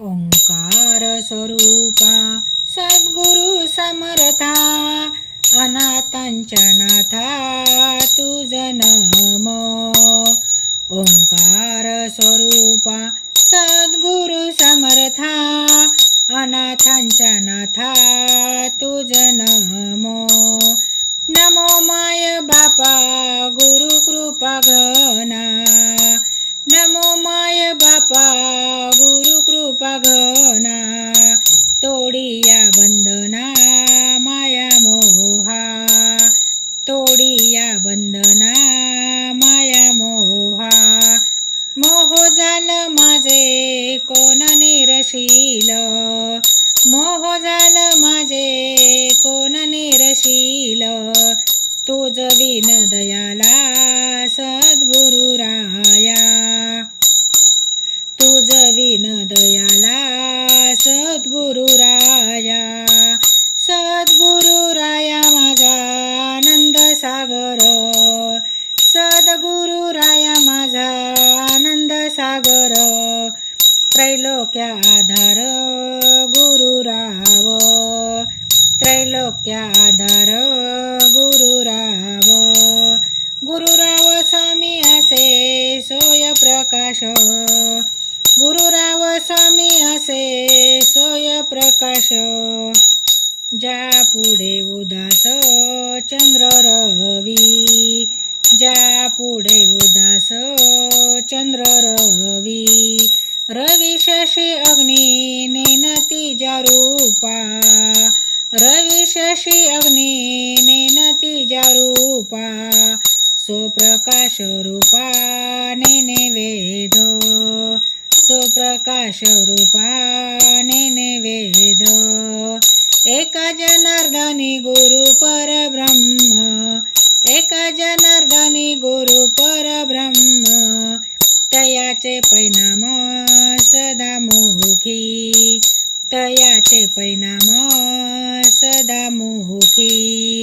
ओंकार स्वरूपा सद्गुरु समर्था अनाथांच्या नाथा तुझ नम. ओंकार स्वरूपा सद्गुरु समर्था अनाथांच्या नाथा तुझ नमो. नमो माय बापा गुरु कृपा घना दयाला सद्गुरु राया. तुझ विन दयाला सद्गुरु राया. सद्गुरु राया माझा आनंद सागर. सद्गुरु राया माझा आनंद सागर. त्रैलोक्या आधार गुरुराव त्रैलोक्या आधार प्रकाश. गुरुराव स्वामी असे सोय प्रकाश. ज्या पुढे उदास चंद्र रवी ज्या पुढे उदास चंद्र रवी. रवी शशी अग्नी नेनती ज्या रूपा रवी शशी अग्नी नेनती ज्या रूपा स्वप्रकाश रूपा ने પ્રકાશરૂપાને વેદ એક જ નર્દની ગુરુ પર બ્રહ્મ એક જ નર્દની ગુરુ પર બ્રહ્મ તયા છે પૈનામ સદા મુખી તયા છે પૈનામ સદા મુખી